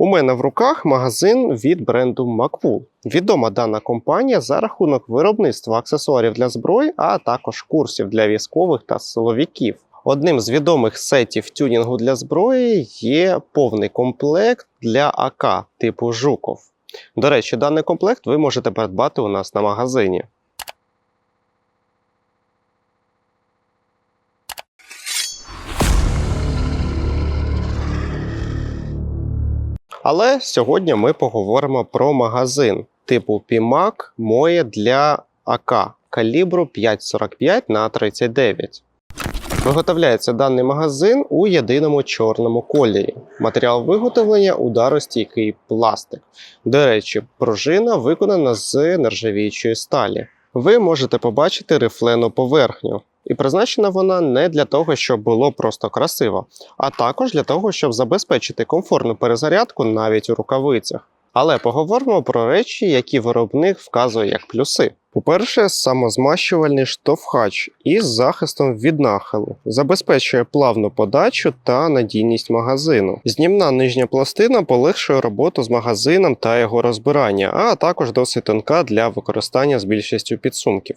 У мене в руках магазин від бренду Macpool. Відома дана компанія за рахунок виробництва аксесуарів для зброї, а також курсів для військових та силовиків. Одним з відомих сетів тюнінгу для зброї є повний комплект для АК типу Жуков. До речі, даний комплект ви можете придбати у нас на магазині. Але сьогодні ми поговоримо про магазин типу PIMAC Moe для АК калібру 5,45 на 39. Виготовляється даний магазин у єдиному чорному кольорі. Матеріал виготовлення ударостійкий пластик. До речі, пружина виконана з нержавіючої сталі. Ви можете побачити рифлену поверхню. І призначена вона не для того, щоб було просто красиво, а також для того, щоб забезпечити комфортну перезарядку навіть у рукавицях. Але поговоримо про речі, які виробник вказує як плюси. По-перше, самозмащувальний штовхач із захистом від нахилу забезпечує плавну подачу та надійність магазину. Знімна нижня пластина полегшує роботу з магазином та його розбирання, а також досить тонка для використання з більшістю підсумків.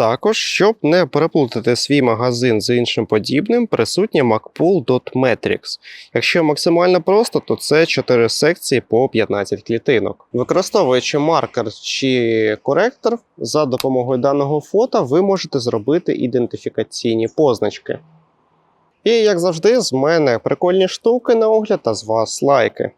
Також, щоб не переплутати свій магазин з іншим подібним, присутнє MacPool Dot Якщо максимально просто, то це 4 секції по 15 клітинок. Використовуючи маркер чи коректор, за допомогою даного фото ви можете зробити ідентифікаційні позначки. І як завжди, з мене прикольні штуки на огляд, а з вас лайки.